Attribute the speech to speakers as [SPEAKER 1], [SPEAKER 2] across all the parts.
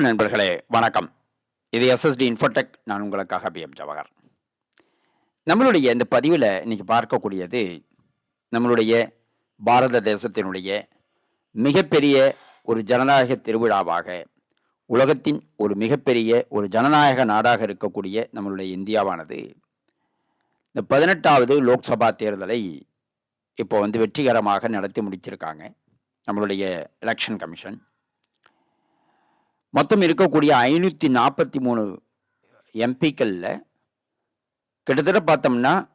[SPEAKER 1] நண்பர்களே வணக்கம். இது எஸ்எஸ்டி இன்ஃபோடெக் நான் உங்களுக்காக பிஎம் ஜவஹர். நம்மளுடைய இந்த பதிவில் இன்னைக்கு பார்க்கக்கூடியது நம்மளுடைய பாரத தேசத்தினுடைய மிகப்பெரிய ஒரு ஜனநாயக திருவிழாவாக உலகத்தின் ஒரு மிகப்பெரிய ஒரு ஜனநாயக நாடாக இருக்கக்கூடிய நம்மளுடைய இந்தியாவானது. இந்த பதினெட்டாவது லோக்சபா தேர்தலை இப்போ வந்து வெற்றிகரமாக நடத்தி முடிச்சிருக்காங்க. நம்மளுடைய எலெக்ஷன் கமிஷன் மொத்தம் இருக்கக்கூடிய ஐநூற்றி நாற்பத்தி மூணு எம்பிக்களில் கிட்டத்தட்ட பார்த்தோம்னா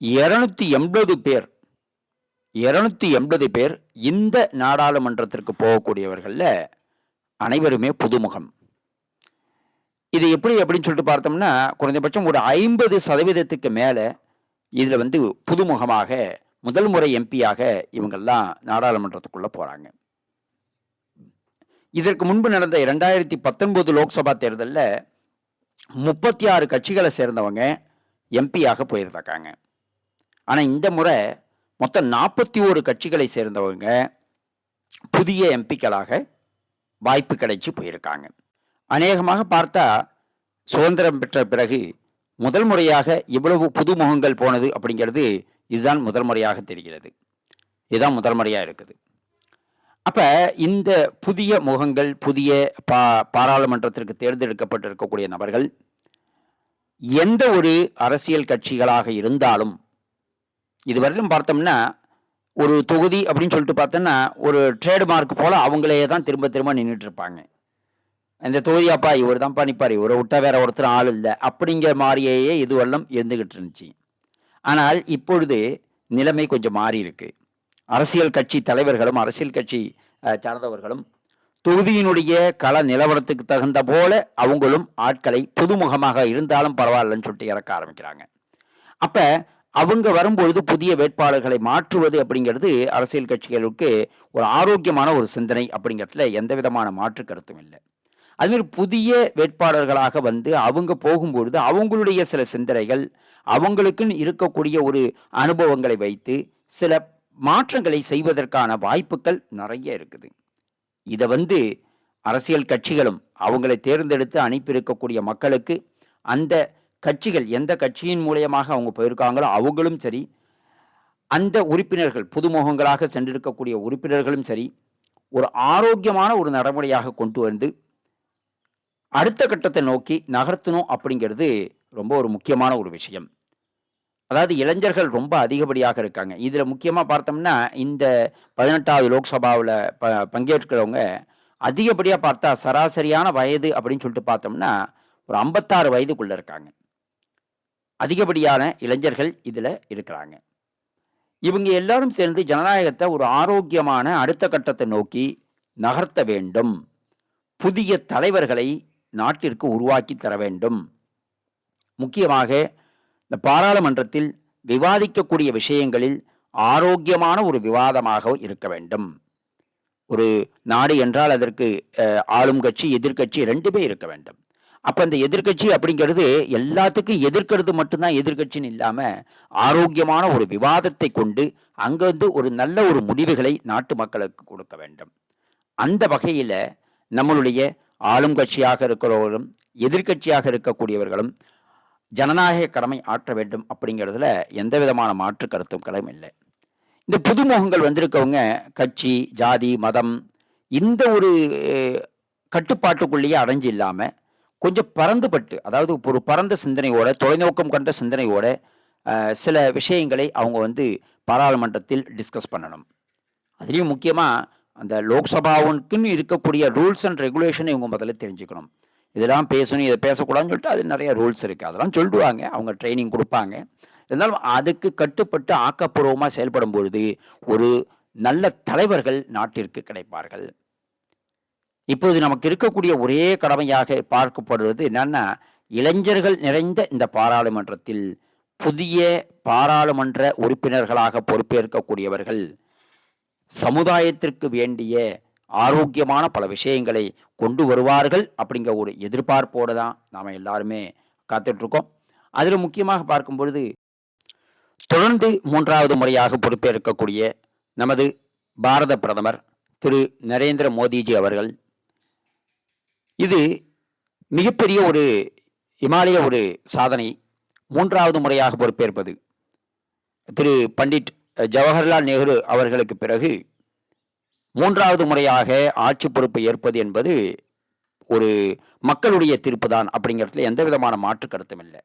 [SPEAKER 1] இரநூத்தி எண்பது பேர் இரநூத்தி எண்பது பேர் இந்த நாடாளுமன்றத்திற்கு போகக்கூடியவர்களில் அனைவருமே புதுமுகம். இது எப்படி அப்படின்னு சொல்லிட்டு பார்த்தோம்னா குறைந்தபட்சம் ஒரு ஐம்பது சதவீதத்துக்கு மேலே இதில் வந்து புதுமுகமாக முதல் முறை எம்பியாக இவங்கெல்லாம் நாடாளுமன்றத்துக்குள்ளே போகிறாங்க இதற்கு முன்பு நடந்த இரண்டாயிரத்தி பத்தொன்பது லோக்சபா தேர்தலில் முப்பத்தி ஆறு கட்சிகளை சேர்ந்தவங்க எம்பியாக போயிருந்தாக்காங்க ஆனால் இந்த முறை மொத்தம் நாற்பத்தி ஓரு கட்சிகளை சேர்ந்தவங்க புதிய எம்பிக்களாக வாய்ப்பு கிடைச்சி போயிருக்காங்க. அநேகமாக பார்த்தா சுதந்திரம் பெற்ற பிறகு முதல் முறையாக இவ்வளவு புதுமுகங்கள் போனது அப்படிங்கிறது இதுதான் முதல் முறையாக தெரிகிறது. இதுதான் முதல் முறையாக இருக்குது. அப்போ இந்த புதிய முகங்கள் புதிய பா பாராளுமன்றத்திற்கு தேர்ந்தெடுக்கப்பட்டிருக்கக்கூடிய நபர்கள் எந்த ஒரு அரசியல் கட்சிகளாக இருந்தாலும் இதுவரையிலும் பார்த்தோம்னா ஒரு தொகுதி அப்படின்னு சொல்லிட்டு பார்த்தோம்னா ஒரு ட்ரேட்மார்க் போல் அவங்களே தான் திரும்ப திரும்ப நின்றுட்டு இருப்பாங்க இந்த தொகுதியாப்பா இவர் தான் பண்ணிப்பார் இவரை விட்டா வேற ஒருத்தர் ஆள் இல்லை அப்படிங்கிற மாதிரியே இதுவெல்லாம் இருந்துக்கிட்டு இருந்துச்சு. ஆனால் இப்பொழுது நிலைமை கொஞ்சம் மாறி இருக்கு அரசியல் கட்சி தலைவர்களும் அரசியல் கட்சி சார்ந்தவர்களும் தொகுதியினுடைய கள நிலவரத்துக்கு தகுந்த போல அவங்களும் ஆட்களை புதுமுகமாக இருந்தாலும் பரவாயில்லன்னு சொல்லிட்டு இறக்க ஆரம்பிக்கிறாங்க. அப்போ அவங்க வரும்பொழுது புதிய வேட்பாளர்களை மாற்றுவது அப்படிங்கிறது அரசியல் கட்சிகளுக்கு ஒரு ஆரோக்கியமான ஒரு சிந்தனை அப்படிங்கிறதுல எந்த விதமான மாற்று கருத்தும் இல்லை. அதுமாரி புதிய வேட்பாளர்களாக வந்து அவங்க போகும்பொழுது அவங்களுடைய சில சிந்தனைகள் அவங்களுக்குன்னு இருக்கக்கூடிய ஒரு அனுபவங்களை வைத்து சில மாற்றங்களை செய்வதற்கான வாய்ப்புகள் நிறைய இருக்குது. இதை வந்து அரசியல் கட்சிகளும் அவங்களை தேர்ந்தெடுத்து அனுப்பியிருக்கக்கூடிய மக்களுக்கு அந்த கட்சிகள் எந்த கட்சியின் மூலியமாக அவங்க போயிருக்காங்களோ அவங்களும் சரி அந்த உறுப்பினர்கள் புதுமுகங்களாக சென்றிருக்கக்கூடிய உறுப்பினர்களும் சரி ஒரு ஆரோக்கியமான ஒரு நடைமுறையாக கொண்டு வந்து அடுத்த கட்டத்தை நோக்கி நகர்த்தணும் அப்படிங்கிறது ரொம்ப ஒரு முக்கியமான ஒரு விஷயம். அதாவது இளைஞர்கள் ரொம்ப அதிகப்படியாக இருக்காங்க. இதில் முக்கியமாக பார்த்தோம்னா இந்த பதினெட்டாவது லோக்சபாவில் ப பங்கேற்கிறவங்க அதிகப்படியாக பார்த்தா சராசரியான வயது அப்படின்னு சொல்லிட்டு பார்த்தோம்னா ஒரு ஐம்பத்தாறு வயதுக்குள்ளே இருக்காங்க. அதிகப்படியான இளைஞர்கள் இதில் இருக்கிறாங்க. இவங்க எல்லாரும் சேர்ந்து ஜனநாயகத்தை ஒரு ஆரோக்கியமான அடுத்த கட்டத்தை நோக்கி நகர்த்த வேண்டும். புதிய தலைவர்களை நாட்டிற்கு உருவாக்கி தர வேண்டும். முக்கியமாக இந்த பாராளுமன்றத்தில் விவாதிக்கக்கூடிய விஷயங்களில் ஆரோக்கியமான ஒரு விவாதமாக இருக்க வேண்டும். ஒரு நாடு என்றால் அதற்கு ஆளும் கட்சி எதிர்க்கட்சி ரெண்டுமே இருக்க வேண்டும். அப்போ இந்த எதிர்க்கட்சி அப்படிங்கிறது எல்லாத்துக்கும் எதிர்க்கிறது மட்டும்தான் எதிர்க்கட்சின்னு இல்லாமல் ஆரோக்கியமான ஒரு விவாதத்தை கொண்டு அங்கேருந்து ஒரு நல்ல ஒரு முடிவுகளை நாட்டு மக்களுக்கு கொடுக்க வேண்டும். அந்த வகையில் நம்மளுடைய ஆளும் கட்சியாக இருக்கிறவர்களும் எதிர்க்கட்சியாக இருக்கக்கூடியவர்களும் ஜனநாயக கடமை ஆற்ற வேண்டும் அப்படிங்கிறதுல எந்த விதமான மாற்று கருத்துக்களும் இல்லை. இந்த புதுமுகங்கள் வந்திருக்கவங்க கட்சி ஜாதி மதம் இந்த ஒரு கட்டுப்பாட்டுக்குள்ளேயே அடைஞ்சு இல்லாமல் கொஞ்சம் பறந்துபட்டு அதாவது ஒரு பரந்த சிந்தனையோட தொலைநோக்கம் கண்ட சிந்தனையோட சில விஷயங்களை அவங்க வந்து பாராளுமன்றத்தில் டிஸ்கஸ் பண்ணணும். அதுலேயும் முக்கியமாக அந்த லோக்சபாவுக்குன்னு இருக்கக்கூடிய ரூல்ஸ் அண்ட் ரெகுலேஷனை இவங்க முதல்ல தெரிஞ்சுக்கணும். இதெல்லாம் பேசணும் இதை பேசக்கூடாதுன்னு சொல்லிட்டு அது நிறைய ரூல்ஸ் இருக்குது அதெல்லாம் சொல்லிடுவாங்க அவங்க ட்ரைனிங் கொடுப்பாங்க. இருந்தாலும் அதுக்கு கட்டுப்பட்டு ஆக்கப்பூர்வமாக செயல்படும் பொழுது ஒரு நல்ல தலைவர்கள் நாட்டிற்கு கிடைப்பார்கள். இப்போது நமக்கு இருக்கக்கூடிய ஒரே கடமையாக பார்க்கப்படுவது என்னன்னா இளைஞர்கள் நிறைந்த இந்த பாராளுமன்றத்தில் புதிய பாராளுமன்ற உறுப்பினர்களாக பொறுப்பேற்கக்கூடியவர்கள் சமுதாயத்திற்கு வேண்டிய ஆரோக்கியமான பல விஷயங்களை கொண்டு வருவார்கள் அப்படிங்கிற ஒரு எதிர்பார்ப்போடு தான் நாம் எல்லாருமே காத்துட்ருக்கோம். அதில் முக்கியமாக பார்க்கும் பொழுது தொடர்ந்து மூன்றாவது முறையாக பொறுப்பேற்கக்கூடிய நமது பாரத பிரதமர் திரு நரேந்திர மோடிஜி அவர்கள் இது மிகப்பெரிய ஒரு இமாலய ஒரு சாதனை. மூன்றாவது முறையாக பொறுப்பேற்பது திரு பண்டிட் ஜவஹர்லால் நேரு அவர்களுக்கு பிறகு மூன்றாவது முறையாக ஆட்சி பொறுப்பை ஏற்பது என்பது ஒரு மக்களுடைய தீர்ப்பு தான் அப்படிங்கிறதுல எந்த விதமான மாற்று கருத்தும் இல்லை.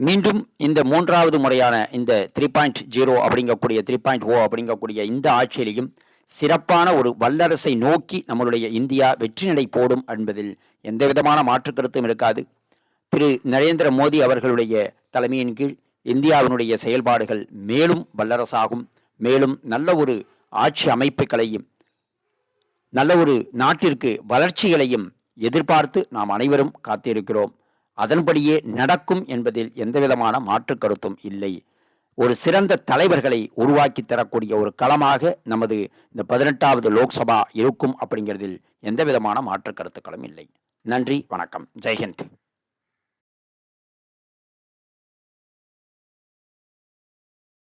[SPEAKER 1] மீண்டும் இந்த மூன்றாவது முறையான இந்த த்ரீ பாயிண்ட் ஜீரோ அப்படிங்கக்கூடிய த்ரீ பாயிண்ட் ஓ அப்படிங்கக்கூடிய இந்த ஆட்சியிலையும் சிறப்பான ஒரு வல்லரசை நோக்கி நம்மளுடைய இந்தியா வெற்றி நடை போடும் என்பதில் எந்த விதமான மாற்று கருத்தும் இருக்காது. திரு நரேந்திர மோடி அவர்களுடைய தலைமையின் கீழ் இந்தியாவினுடைய செயல்பாடுகள் மேலும் வல்லரசாகும். மேலும் நல்ல ஒரு ஆட்சி அமைப்புகளையும் நல்ல ஒரு நாட்டிற்கு வளர்ச்சிகளையும் எதிர்பார்த்து நாம் அனைவரும் காத்திருக்கிறோம். அதன்படியே நடக்கும் என்பதில் எந்தவிதமான மாற்று கருத்தும் இல்லை. ஒரு சிறந்த தலைவர்களை உருவாக்கி தரக்கூடிய ஒரு களமாக நமது இந்த பதினெட்டாவது லோக்சபா இருக்கும் அப்படிங்கிறதில் எந்தவிதமான மாற்று கருத்துக்களும் இல்லை. நன்றி வணக்கம். ஜெய்ஹிந்த்.